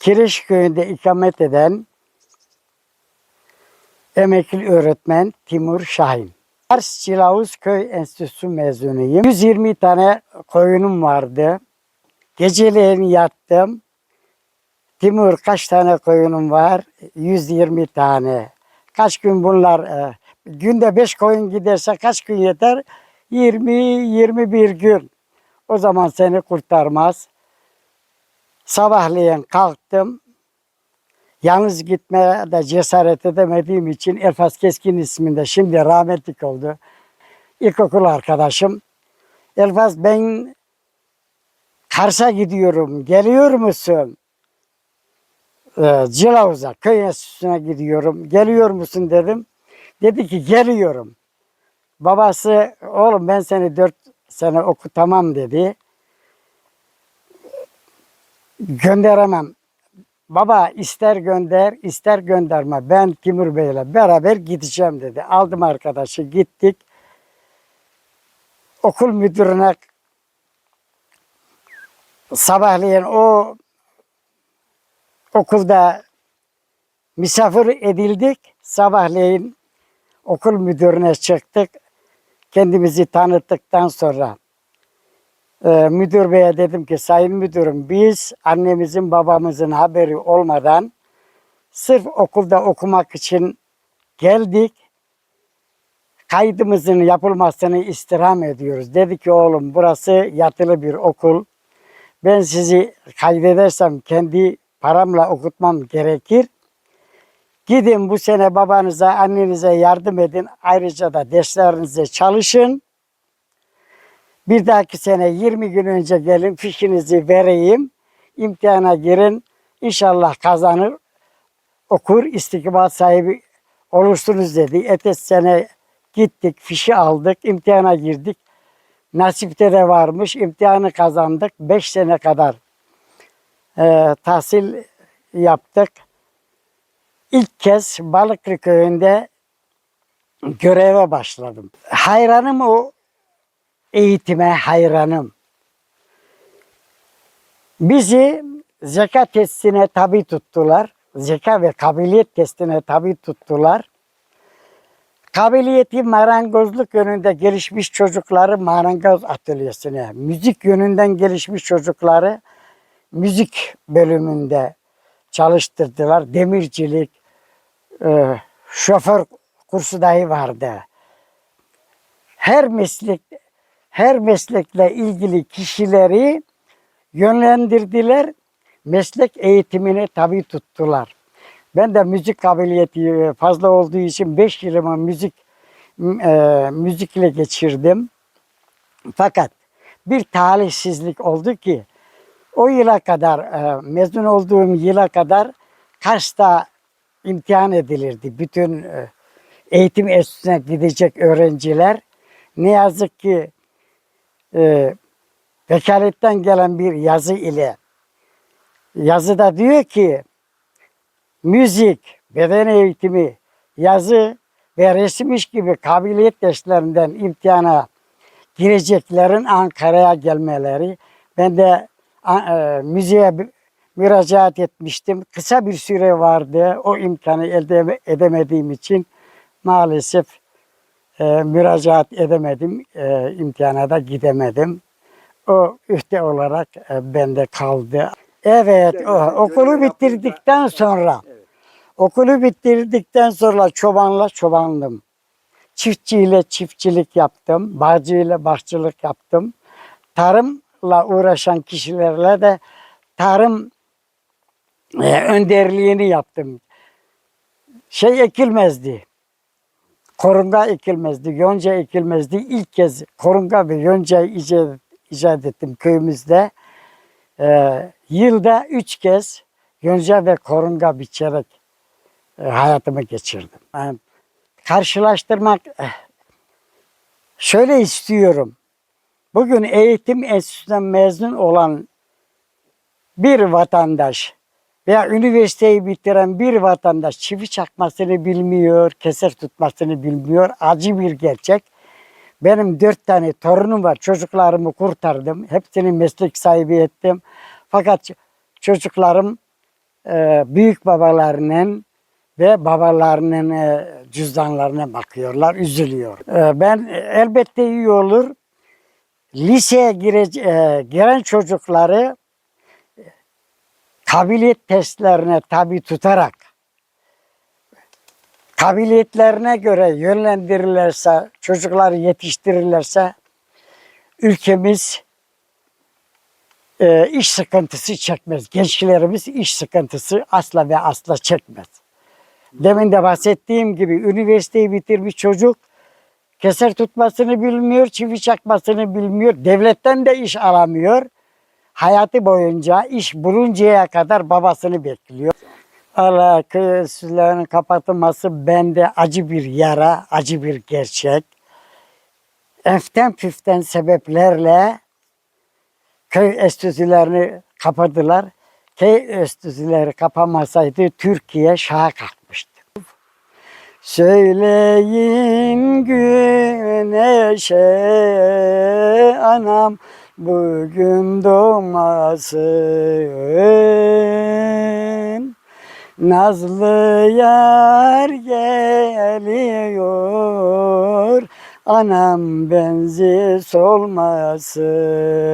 Kireç köyünde ikamet eden emekli öğretmen Timur Şahin. Kars Cilavuz Köy Enstitüsü mezunuyum. 120 tane koyunum vardı. Geceleyin yattım. Timur kaç tane koyunum var? 120 tane. Kaç gün bunlar? e, günde 5 koyun giderse kaç gün yeter? 20-21 gün. O zaman seni kurtarmaz. Sabahleyin kalktım. Yalnız gitmeye de cesaret edemediğim için Elfas Keskin isminde şimdi rahmetlik oldu. İlkokul arkadaşım. Elfas ben Kars'a gidiyorum. Geliyor musun? Ee, Cilavuz'a, köy enstitüsüne gidiyorum. Geliyor musun dedim. Dedi ki geliyorum. Babası oğlum ben seni dört sene okutamam dedi. Gönderemem. Baba ister gönder ister gönderme. Ben Timur Bey'le beraber gideceğim dedi. Aldım arkadaşı gittik. Okul müdürüne sabahleyin o okulda misafir edildik. Sabahleyin okul müdürüne çıktık. Kendimizi tanıttıktan sonra e, müdür beye dedim ki sayın müdürüm biz annemizin babamızın haberi olmadan sırf okulda okumak için geldik. Kaydımızın yapılmasını istirham ediyoruz. Dedi ki oğlum burası yatılı bir okul. Ben sizi kaydedersem kendi paramla okutmam gerekir. Gidin bu sene babanıza, annenize yardım edin. Ayrıca da derslerinize çalışın. Bir dahaki sene 20 gün önce gelin fişinizi vereyim. İmtihana girin. İnşallah kazanır. Okur, istikbal sahibi olursunuz dedi. Ertesi sene gittik, fişi aldık, imtihana girdik. Nasipte de varmış. imtihanı kazandık. 5 sene kadar e, tahsil yaptık. İlk kez Balıklı köyünde göreve başladım. Hayranım o eğitime hayranım. Bizi zeka testine tabi tuttular. Zeka ve kabiliyet testine tabi tuttular. Kabiliyeti marangozluk yönünde gelişmiş çocukları marangoz atölyesine, müzik yönünden gelişmiş çocukları müzik bölümünde çalıştırdılar. Demircilik, e, şoför kursu dahi vardı. Her meslek her meslekle ilgili kişileri yönlendirdiler. Meslek eğitimine tabi tuttular. Ben de müzik kabiliyeti fazla olduğu için 5 yılımı müzik e, müzikle geçirdim. Fakat bir talihsizlik oldu ki o yıla kadar e, mezun olduğum yıla kadar Kars'ta imtihan edilirdi. Bütün e, eğitim enstitüsüne gidecek öğrenciler ne yazık ki e, vekaletten gelen bir yazı ile yazıda diyor ki müzik, beden eğitimi, yazı ve resim iş gibi kabiliyet derslerinden imtihana gireceklerin Ankara'ya gelmeleri. Ben de e, müziğe müracaat etmiştim. Kısa bir süre vardı. O imkanı elde edemediğim için maalesef e, müracaat edemedim. E, imtihana da gidemedim. O ühte olarak e, bende kaldı. Evet, o, okulu bitirdikten sonra okulu bitirdikten sonra çobanla çobandım. Çiftçiyle çiftçilik yaptım. Bağcıyla bahçılık yaptım. Tarımla uğraşan kişilerle de tarım e, önderliğini yaptım. Şey ekilmezdi. Korunga ekilmezdi, yonca ekilmezdi. İlk kez korunga ve yoncayı icat, icat ettim köyümüzde. Ee, yılda üç kez yonca ve korunga biçerek e, hayatımı geçirdim. Yani karşılaştırmak eh, şöyle istiyorum. Bugün eğitim enstitüsünden mezun olan bir vatandaş veya üniversiteyi bitiren bir vatandaş çivi çakmasını bilmiyor, keser tutmasını bilmiyor. Acı bir gerçek. Benim dört tane torunum var. Çocuklarımı kurtardım. Hepsini meslek sahibi ettim. Fakat çocuklarım e, büyük babalarının ve babalarının e, cüzdanlarına bakıyorlar, üzülüyor. E, ben elbette iyi olur. Liseye girece, e, giren çocukları kabiliyet testlerine tabi tutarak kabiliyetlerine göre yönlendirirlerse, çocukları yetiştirirlerse ülkemiz e, iş sıkıntısı çekmez. Gençlerimiz iş sıkıntısı asla ve asla çekmez. Demin de bahsettiğim gibi üniversiteyi bitirmiş çocuk keser tutmasını bilmiyor, çivi çakmasını bilmiyor, devletten de iş alamıyor. Hayatı boyunca iş buluncaya kadar babasını bekliyor. Allah enstitülerinin kapatılması bende acı bir yara, acı bir gerçek. Eften püften sebeplerle köy enstitülerini kapadılar. Köy enstitüleri kapamasaydı Türkiye şaha kalkmıştı. Söyleyin güneşe anam bugün doğmasın. Nazlı yar geliyor anam benzi solmasın.